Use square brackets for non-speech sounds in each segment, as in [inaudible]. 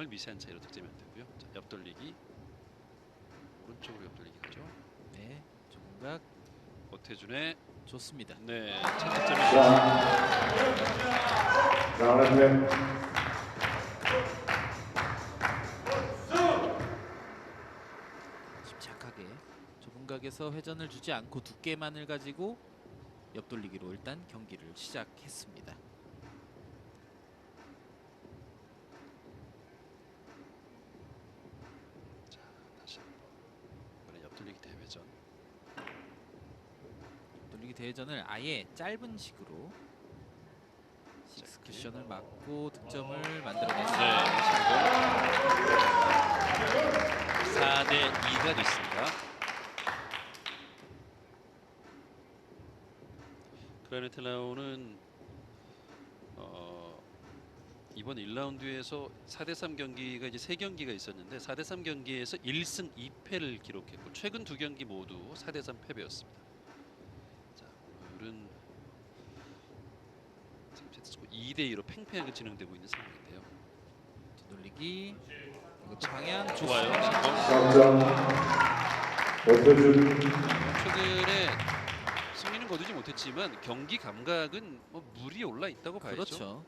정말 미세한 차이로 득점이 안 되고요. 자, 옆돌리기 오른쪽으로 옆돌리기 가죠. 네, 조금각 오태준의 좋습니다. 네, 첫 득점이 침착하게 좁은 각에서 회전을 주지 않고 두께만을 가지고 옆돌리기로 일단 경기를 시작했습니다. 자, 다시 한번 이번에 옆돌리기 대회전. 돌리기 대회전을 아예 짧은 식으로 식스 쿠션을 맞고 득점을 만들어냈습니다. 네, 4대 2가 됐습니다. 크라네텔라우는 어, 이번 1라운드에서 4대 3 경기가 이제 세 경기가 있었는데 4대 3 경기에서 1승 2패를 기록했고 최근 두 경기 모두 4대 3 패배였습니다. 자, 오늘은 3세트 스코어 2대 2로 팽팽하게 진행되고 있는 상황인데요. 뒤돌리기 방향 좋아요. 좋습니다. 지금 3점 오태준 최근에 승리는 거두지 못했지만 경기 감각은 뭐 물이 올라 있다고 봐야죠. 그렇죠.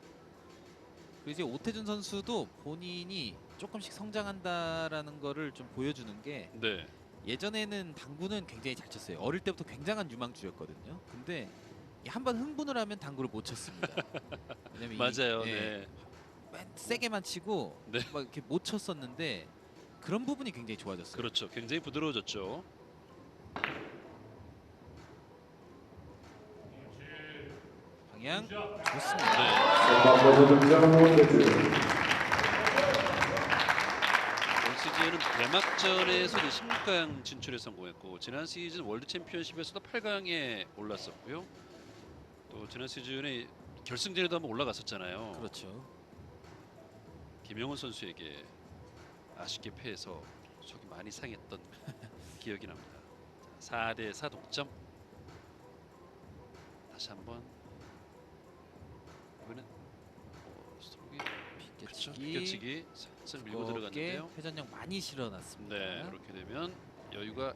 그리고 이제 오태준 선수도 본인이 조금씩 성장한다라는 거를 좀 보여주는 게 네, 예전에는 당구는 굉장히 잘 쳤어요. 어릴 때부터 굉장한 유망주였거든요. 근데 한 번 흥분을 하면 당구를 못 쳤습니다. [laughs] 왜냐면 이- 맞아요. 예, 네, 맨 세게만 치고 네. 막 이렇게 못 쳤었는데 그런 부분이 굉장히 좋아졌어요. 그렇죠. 굉장히 부드러워졌죠. 방향 좋습니다. 네, 시즌은 개막전에서 이제 16강 진출에 성공했고 지난 시즌 월드 챔피언십에서도 8강에 올랐었고요. 또 지난 시즌에 결승전에도 한번 올라갔었잖아요. 그렇죠. 김영훈 선수에게 아쉽게 패해서 속이 많이 상했던 [laughs] 기억이 납니다. 자, 4대 4 동점. 다시 한번 이번엔 그렇죠. 비껴치기 살짝 밀고 들어갔는데요. 회전력 많이 실어놨습니다. 네, 이렇게 되면 여유가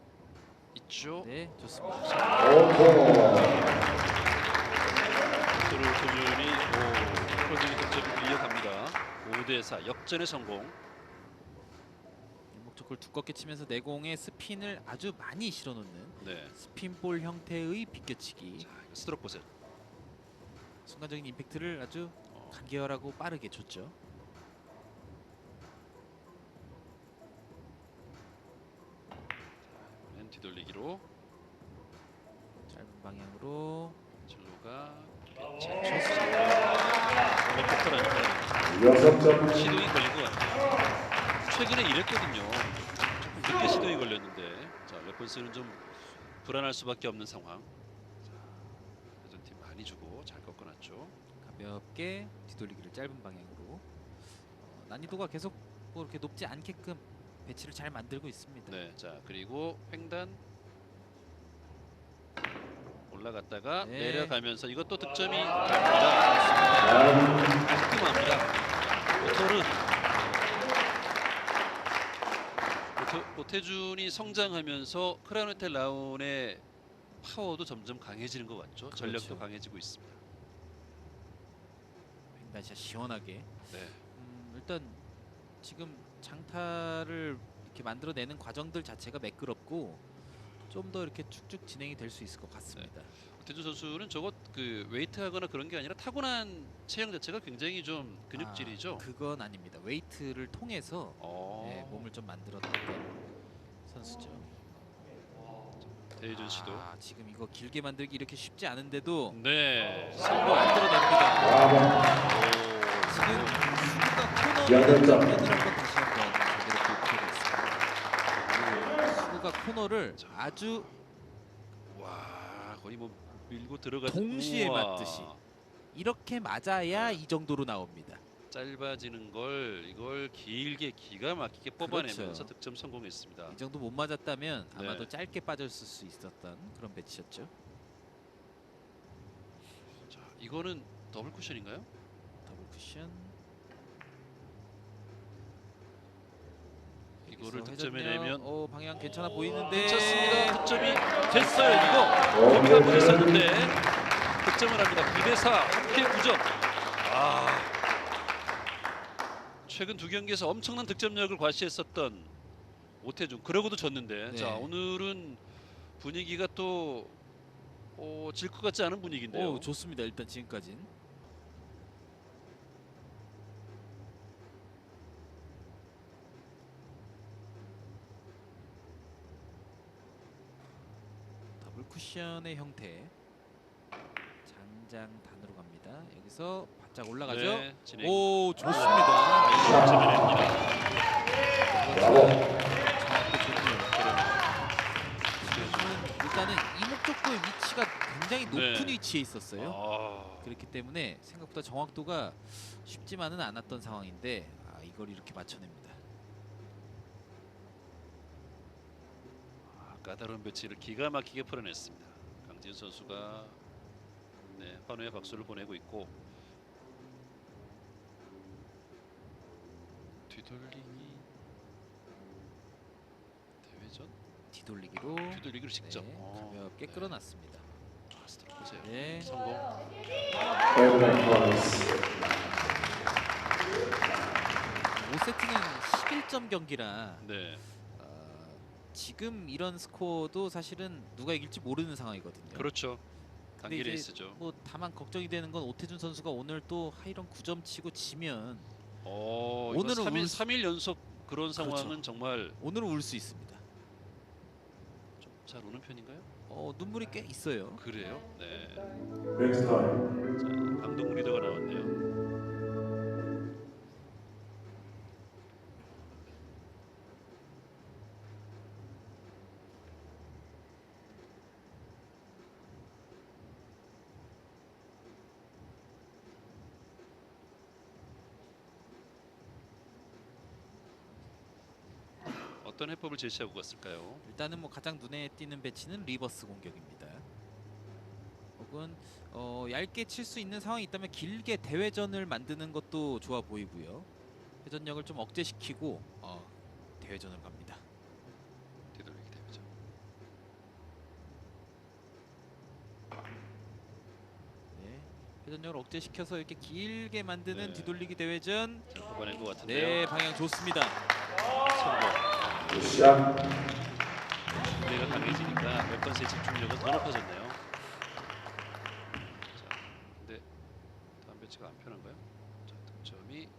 있죠. 네, 좋습니다. 소면이 오, 프로듀이 득점을 이어갑니다. 5대 4 역전의 성공. 목적을 두껍게 치면서 내공에 스핀을 아주 많이 실어놓는 네, 스핀볼 형태의 비껴치기. 자 이거 스트로크 보세요. 순간적인 임팩트를 아주 어, 간결하고 빠르게 줬죠. 이번엔 뒤 돌리기로 짧은 방향으로 진로가 잘 쳤습니다. 점 시동이 걸린 것 같아요. 최근에 이랬거든요. 조금 늦게 시동이 걸렸는데 자 레폰스는 좀 불안할 수밖에 없는 상황. 자, 회전팀 많이 주고 잘 꺾어놨죠. 가볍게 뒤돌리기를 짧은 방향으로 어, 난이도가 계속 뭐 이렇게 높지 않게끔 배치를 잘 만들고 있습니다. 네, 자 그리고 횡단 올라갔다가 네. 내려가면서 이것도 득점이 됩니다. 깔끔합니다. 오토르 오태, 오태준이 성장하면서 크라노텔 라운의 파워도 점점 강해지는 것 같죠. 전력도 그렇죠. 강해지고 있습니다. 횡단샷 시원하게. 네, 음, 일단 지금 장타를 이렇게 만들어내는 과정들 자체가 매끄럽고 좀 더 이렇게 쭉쭉 진행이 될 수 있을 것 같습니다. 오태준 선수는 저것 그 웨이트하거나 그런 게 아니라 타고난 체형 자체가 굉장히 좀 근육질이죠. 아, 그건 아닙니다. 웨이트를 통해서 어, 네, 몸을 좀 만들었던 선수죠. 대준 씨도 아, 지금 이거 길게 만들기 이렇게 쉽지 않은데도 네. 성공 만들어냅니다. 사번 지금 수구가 코너를 여덟 점. 한번 다시 한번 코너를 아주 와 거의 뭐 밀고 들어가 동시에 맞듯이. 이렇게 맞아야 이 정도로 나옵니다. 짧아지는 걸 이걸 길게 기가 막히게 뽑아내면서 그렇죠. 득점 성공했습니다. 이 정도 못 맞았다면 아마도 네. 짧게 빠졌을 수 있었던 그런 배치였죠. 자 이거는 더블 쿠션인가요? 더블 쿠션 이거를 득점해 내면 어, 방향 괜찮아 보이는데 괜찮습니다. 득점이 됐어요. 이거 거기가 보냈었는데 득점을 합니다. 9대 4 합계 9점. 아 최근 두 경기에서 엄청난 득점력을 과시했었던 오태준 그러고도 졌는데 네. 자 오늘은 분위기가 또 어, 질것 같지 않은 분위기인데요. 오, 좋습니다. 일단 지금까진. 더 블 쿠션의 형태. 장장 단으로 갑니다. 여기서 바짝 올라가죠. 네, 진행. 오, 좋습니다. 브라보. 정확도 좋네요. 지금은 일단은 이목적도의 위치가 굉장히 높은 네. 위치에 있었어요. 아, 그렇기 때문에 생각보다 정확도가 쉽지만은 않았던 상황인데 아, 이걸 이렇게 맞춰냅니다. 까다로운 배치를 기가 막히게 풀어냈습니다. 강진 선수가 네, 환호의 박수를 보내고 있고 뒤돌리기 대회전 뒤돌리기로 뒤돌리기를 직접 네, 어, 가볍게 네. 끌어놨습니다. 아, 스트로크 보세요. 네. 성공. 5세트는 11점 경기라 네, 어, 지금 이런 스코어도 사실은 누가 이길지 모르는 상황이거든요. 그렇죠. 근데 단기 이제 레이스죠. 뭐 다만 걱정이 되는 건 오태준 선수가 오늘 또 하이런 9점 치고 지면 어, 오늘은 오늘은 3일, 울- 3일 연속 그런 그렇죠. 상황은 정말 오늘은 울 수 있습니다. 좀 잘 오는 편인가요? 어, 눈물이 꽤 있어요. 그래요? 네. 자, 강동 리더가 나왔네요. 어떤 해법을 제시하고 갔을까요? 일단은 뭐 가장 눈에 띄는 배치는 리버스 공격입니다. 혹은 어, 얇게 칠 수 있는 상황이 있다면 길게 대회전을 만드는 것도 좋아 보이고요. 회전력을 좀 억제시키고 어, 대회전을 갑니다. 되돌리기 되죠. 네. 회전력을 억제시켜서 이렇게 길게 만드는 네. 뒤돌리기 대회전. 잘 뽑아낸 것 같은데요. 네, 방향 좋습니다. 성공. 굿샷. 내가 강해지니까 몇 번째 집중력은 더 높아졌네요. 자, 근데 다음 배치가 안 편한가요? 자, 득점이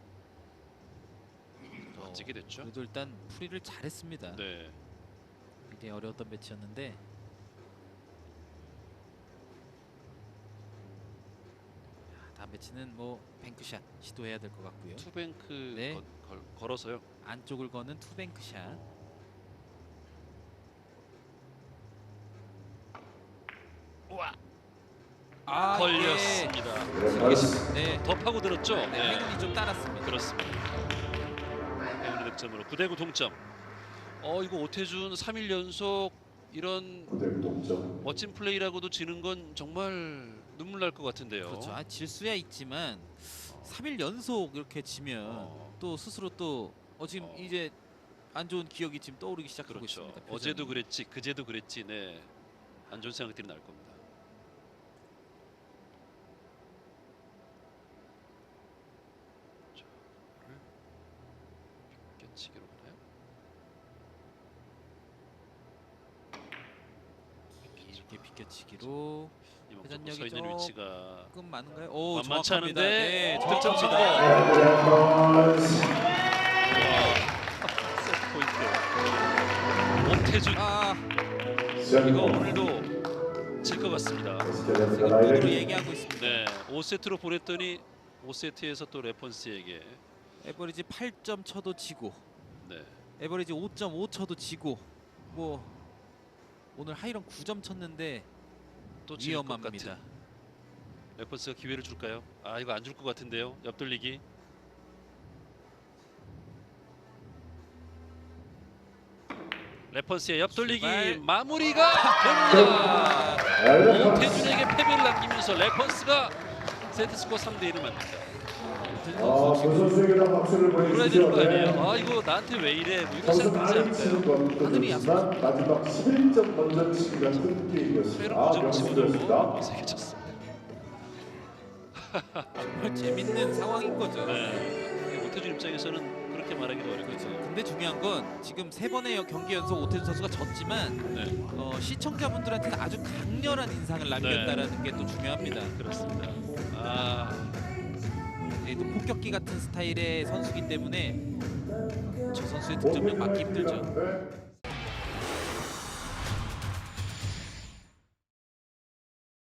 어, 멋지게 됐죠. 그래도 일단 풀이를 잘했습니다. 네, 굉장히 어려웠던 배치였는데 다음 배치는 뭐 뱅크샷 시도해야 될 것 같고요. 투뱅크 네. 거- 걸, 걸어서요. 안쪽을 거는 투뱅크샷. 우와, 아, 걸렸습니다. 플러스. 이게, 네, 더 파고 들었죠? 네, 행운이 좀 따랐습니다. 그렇습니다. 행운의 득점으로 9대9 동점. 어 이거 오태준 3일 연속 이런 9대 동점. 멋진 플레이라고도 지는 건 정말 눈물 날 것 같은데요. 그렇죠. 아, 질 수야 있지만 3일 연속 이렇게 지면 어, 또 스스로 또 어, 지금 어. 이제 안 좋은 기억이 지금 떠오르기 시작하고 그렇죠. 있습니다. 어제도 표정이. 그랬지, 그제도 그랬지. 네, 안 좋은 생각들이 날 겁니다. 자, 이거를 깨 치기로 가나요? 이렇게 비껴치기로 회전력이 서 있는 조금 위치가 조금 많은가요? 오, 만만치 정확합니다. 않은데 네, 득점 정확합니다. 와, 세트 포인트. 오태준 아, 이거 션. 오늘도 질 것 같습니다. 지금 눈으로. 얘기하고 있습니다. 네, 5세트로 보냈더니 5세트에서 또 레펀스에게 에버리지 8점 쳐도 지고 네, 에버리지 5.5 쳐도 지고 뭐 오늘 하이런 9점 쳤는데 또질것 위험합니다. 레퍼스가 기회를 줄까요? 아 이거 안 줄 것 같은데요. 옆돌리기. 레퍼스의 옆돌리기 출발. 마무리가 됩니다. 에브라임 플러스. 오태준에게 패배를 남기면서 레퍼스가 세트 스코어 3대 1을 만듭니다. 아, 선수 전 지금 선수에게도 박수를 보내주시죠. 되는 거 아니에요? 네. 아 이거 나한테 왜 이래? 뭐 이런 점수 생각 들지 많이 치는 않을까요? 하늘이 마지막 11점 먼저 치기 같은 페로 게임이었습니다. 아, 명수였습니다. 쳤습니다. 정말 [laughs] 재밌는 상황인 거죠. 네. 오태준 입장에서는 그렇게 말하기도 어렵겠죠. 근데 중요한 건 지금 세 번의 경기 연속 오태준 선수가 졌지만 네, 어, 시청자분들한테는 아주 강렬한 인상을 남겼다라는 게 또 중요합니다. 그렇습니다. 아, 예, 또 폭격기 같은 스타일의 선수기 때문에 저 선수의 득점력 막기 힘들죠. 네.